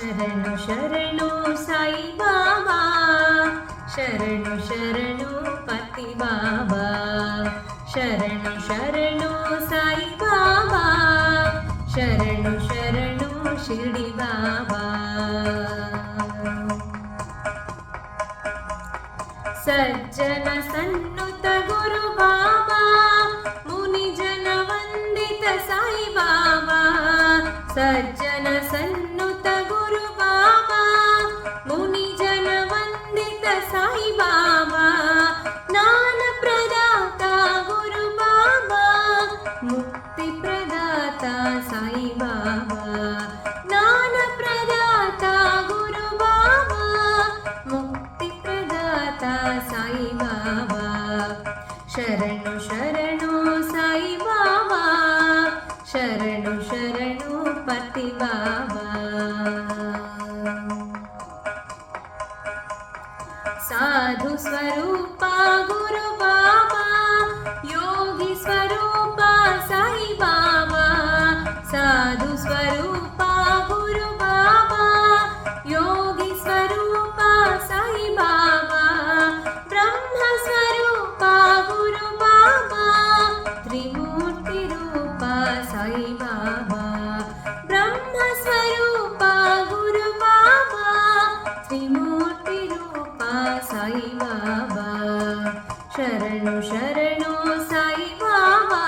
ಶರಣು ಶರಣು ಸಾಯಿ ಬಾಬಾ. ಶರಣು ಶರಣು ಪತಿ ಬಾಬಾ. ಶರಣು ಶರಣು ಸಾಯಿ ಬಾಬಾ. ಶರಣು ಶರಣು ಶಿರಡಿ ಬಾಬಾ. ಸಜ್ಜನ ಸನ್ನುತ ಗುರು ಬಾಬಾ. ಮುನಿ ಜನ ವಂದಿತ ಸಾಯಿ ಬಾಬಾ. ಸಜ್ಜನ ಸನ್ನುತ मुक्तिप्रदाता साई बाबा ज्ञानप्रदाता गुरु बाबा मुक्तिप्रदाता साई बाबा। शरणु शरणु साई बाबा शरणु शरणु पति बाबा। साधु स्वरूपा गुरु बाबा योगी स्वरूप మూర్తి రూప సాయి బాబా శరణు శరణు సాయి బాబా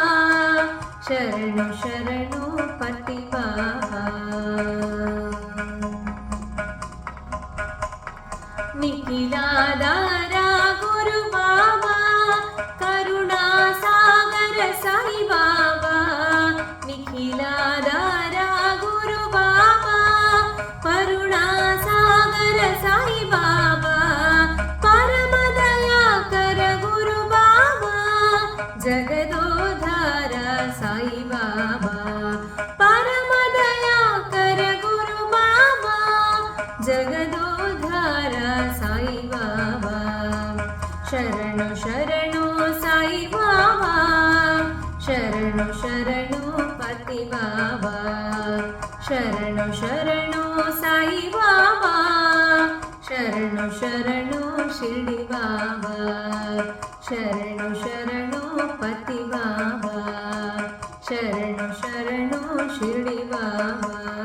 శరణు శరణు పతి బాబా నిఖిలా జగదోధార సాయిబాబా. పరమదయాకర గురు బాబా జగదోధార సాయిబాబా. శరణు శరణు సాయిబాబా. శరణు శరణు పతి బాబా శరణు శరణు సాయిబాబా. శరణు శరణు షిరిడి బాబా. శరణు శరణు पति बाबा शरणो शरणो शिरडि बाबा